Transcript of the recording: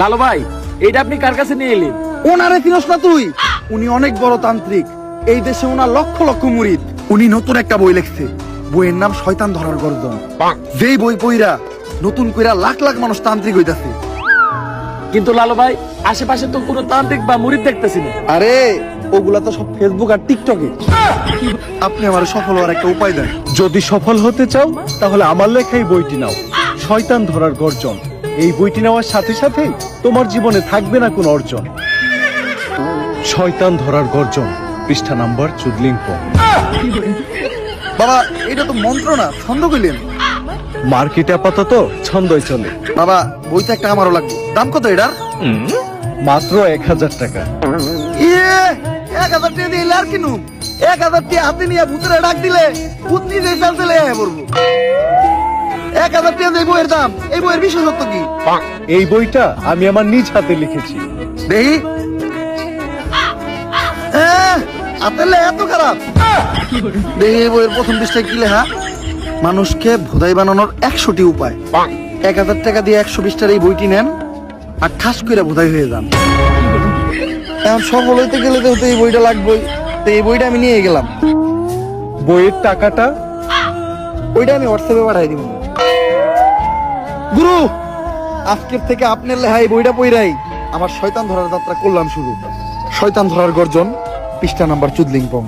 লালু ভাই এটা আপনি কার কাছে নিয়ে এলেন? ওনারে চিনস না তুই? উনি অনেক বড় তান্ত্রিক। এই দেশে ওনার লক্ষ লক্ষ মুরিদ। উনি নতুন একটা বই লিখছে। বইয়ের নাম শয়তান ধরার গর্জন। যেই বই পইরা নতুন কইরা লাখ লাখ মানুষ তান্ত্রিক হইতাছে। কিন্তু লালু ভাই আশেপাশে তো কোনো তান্ত্রিক বা মুরিদ দেখতেছি না। আরে ওগুলা তো সব ফেসবুক আর টিকটকে আপনি আমার সফল হওয়ার একটা উপায় দেন। যদি সফল হতে চাও তাহলে আমার লেখাই বইটি নাও। শয়তান ধরার গর্জন। এই বইটি নেওয়ার সাথে সাথে তোমার জীবনে থাকবে না কোনো অর্জন। শয়তান ধরার গর্জন পৃষ্ঠা নাম্বার চুদলিঙ্গ বাবা এটা তো মন্ত্র না ছন্দ কইলেন। মার্কেটে আপাতত ছন্দই চলে। বাবা বইটা একটা আমারও লাগবে। দাম কত এটার? মাত্র এক হাজার টাকা। ইয়ে এক হাজার টাকা দিলে আর কিনু। এক হাজার টাকা হাতে নিয়ে ভূতের ডাক দিলে ভূত নিজে চাল চলে পড়ব। দিয়ে বইয়ের দাম এই বইয়ের বিশেষত্ব কি? এই বইটা আমি আমার নিজ হাতে লিখেছি। দেখি। হ্যাঁ, হাতের লেখা এত খারাপ। দেখি এই বইয়ের প্রথম পৃষ্ঠায় কি লেখা? মানুষকে ভোদাই বানানোর একশোটি উপায়। এক হাজার টাকা দিয়ে একশো বিশটার এই বইটি নেন আর ঠাস করে ভোদাই হয়ে যান। এখন সফল হইতে গেলে তো এই বইটা লাগবেই। তো এই বইটা আমি নিয়ে গেলাম। বইয়ের টাকাটা ওইটা আমি হোয়াটসঅ্যাপে পাঠাই দিব। গুরু! আজকের থেকে আপনার লেহাই বইটা পইরাই আমার শয়তান ধরার যাত্রা করলাম শুরু। শয়তান ধরার গর্জন পৃষ্ঠা নাম্বার চুদলিং পং